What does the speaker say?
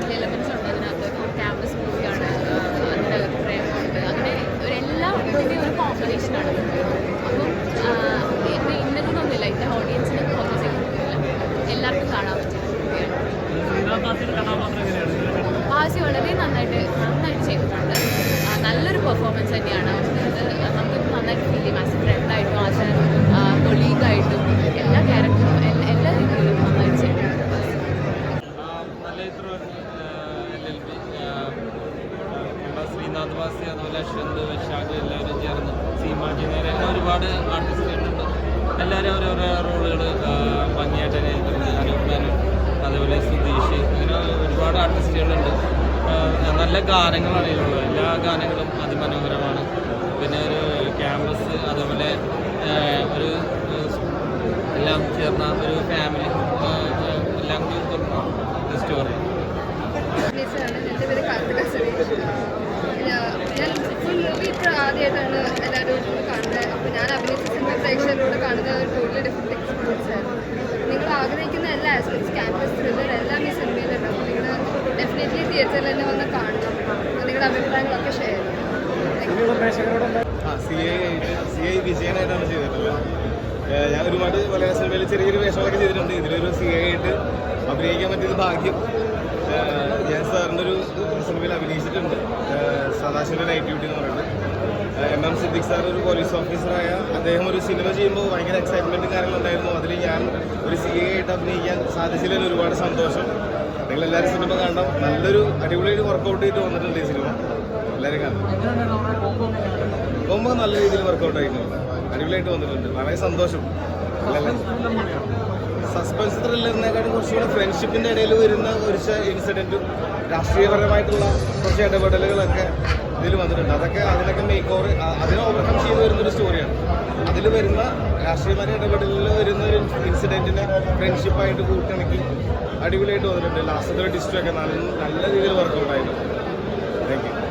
Family elements ഉണ്ട്. അതിനകത്ത് campus മൂവിയാണ് അതിനകത്ത് പ്രേമമുണ്ട് അങ്ങനെ ഒരു എല്ലാ ഇതിന്റെയും ഒരു കോമ്പിനേഷനാണ് അപ്പം എന്റെ ഇന്നതൊന്നുമില്ല എന്റെ ഓഡിയൻസിനെ ഫോക്കസ് ചെയ്യുന്നില്ല എല്ലാവർക്കും കാണാൻ പറ്റുന്ന മൂവിയാണ് ആസി വളരെ നന്നായിട്ട് നമ്മുടെ ശ്രീനാഥ് വാസി അതുപോലെ അശ്വന്ത് വൈശാഖ് എല്ലാവരും ചേർന്ന് സീമാജി നേരെ അങ്ങനെ ഒരുപാട് ആർട്ടിസ്റ്റുകളുണ്ട് എല്ലാവരും ഓരോരോ റോളുകൾ ഭംഗിയായിട്ട് ചെയ്തിട്ടുണ്ട്. അതേപോലെ സുധീഷ് അങ്ങനെ ഒരുപാട് ആർട്ടിസ്റ്റുകളുണ്ട് നല്ല ഗാനങ്ങളാണ് ഇതിലുള്ളത്. എല്ലാ ഗാനങ്ങളും അതിമനോഹരമാണ്. പിന്നെ ഒരു ക്യാമ്പസ് അതേപോലെ ഒരു എല്ലാം ചേർന്ന ഒരു ഫാമിലി എല്ലാം കൂടി സ്റ്റോറി എന്റെ പേര് കാർത്തിക ആദ്യമായിട്ടാണ് എല്ലാവരും കാണുന്നത്. അപ്പോൾ ഞാൻ അഭിനയിച്ച സിനിമ പ്രേക്ഷകരോട് കാണുന്നത് ഒരു ടോട്ടലി ഡിഫറെന്റ് എക്സ്പീരിയൻസ് ആയിരുന്നു നിങ്ങൾ ആഗ്രഹിക്കുന്ന എല്ലാ ആസ്പെക്ട്സ് ക്യാമ്പസ് ത്രില്ലർ എല്ലാം ഈ സിനിമയിലുണ്ട് അപ്പോൾ നിങ്ങൾ ഡെഫിനറ്റ്ലി തിയേറ്ററിൽ തന്നെ വന്ന് കാണണം. നിങ്ങളുടെ അഭിപ്രായങ്ങളൊക്കെ ഷെയർ ചെയ്യണം. ആ സി ഐ സി ഐ വിജയനായിട്ടാണ് ചെയ്തിട്ടുള്ളത്. ഞാൻ ഒരുപാട് മലയാള സിനിമയിൽ ചെറിയൊരു വേഷങ്ങളൊക്കെ ചെയ്തിട്ടുണ്ട്. ഇതിലൊരു സി ഐ ആയിട്ട് അഭിനയിക്കാൻ പറ്റിയത് ഭാഗ്യം. ഞാൻ സാറിന്റെ ഒരു സിനിമയിൽ അഭിനയിച്ചിട്ടുണ്ട്. സദാശിവ നൈറ്റ് ഡ്യൂട്ടി എന്ന് പറയുന്നത്. എം എം സിദ്ദിഖ് സാർ ഒരു പോലീസ് ഓഫീസറായ അദ്ദേഹം ഒരു സിനിമ ചെയ്യുമ്പോൾ ഭയങ്കര എക്സൈറ്റ്മെന്റും കാര്യങ്ങളുണ്ടായിരുന്നു. അതിൽ ഞാൻ ഒരു സി എ ആയിട്ട് അഭിനയിക്കാൻ സാധിച്ചതിൽ ഒരുപാട് സന്തോഷം. നിങ്ങളെല്ലാവരും സിനിമ കാണണം. നല്ലൊരു അടിപൊളിയായിട്ട് വർക്കൗട്ട് ചെയ്ത് വന്നിട്ടുണ്ട് ഈ സിനിമ എല്ലാവരും കാണണം. പോകുമ്പോൾ നല്ല രീതിയിൽ വർക്കൗട്ട് ആയിട്ടുണ്ട്. അടിപൊളിയായിട്ട് വന്നിട്ടുണ്ട്. വളരെ സന്തോഷം. സസ്പെൻസ് ത്രില്ലറിനെക്കാളും കുറച്ചുകൂടെ ഫ്രണ്ട്ഷിപ്പിന്റെ ഇടയിൽ വരുന്ന ഒരു ഇൻസിഡന്റും രാഷ്ട്രീയപരമായിട്ടുള്ള കുറച്ച് ഇടപെടലുകളൊക്കെ ഇതിൽ വന്നിട്ടുണ്ട്. അതൊക്കെ അതിലൊക്കെ മേക്ക് ഓവർ അതിനെ ഓവർകം ചെയ്ത് വരുന്ന ഒരു സ്റ്റോറിയാണ് അതിൽ വരുന്ന രാഷ്ട്രീയമായ ഇടപെടലിൽ വരുന്ന ഒരു ഇൻസിഡന്റിനെ ഫ്രണ്ട്ഷിപ്പായിട്ട് കൂട്ടിണക്കി അടിപൊളിയായിട്ട് വന്നിട്ടുണ്ട്. ലാസ്റ്റത്തെ ഡിസ്റ്റൊക്കെ നല്ല നല്ല രീതിയിൽ വർക്കൗട്ടായിട്ടുണ്ട് താങ്ക് യു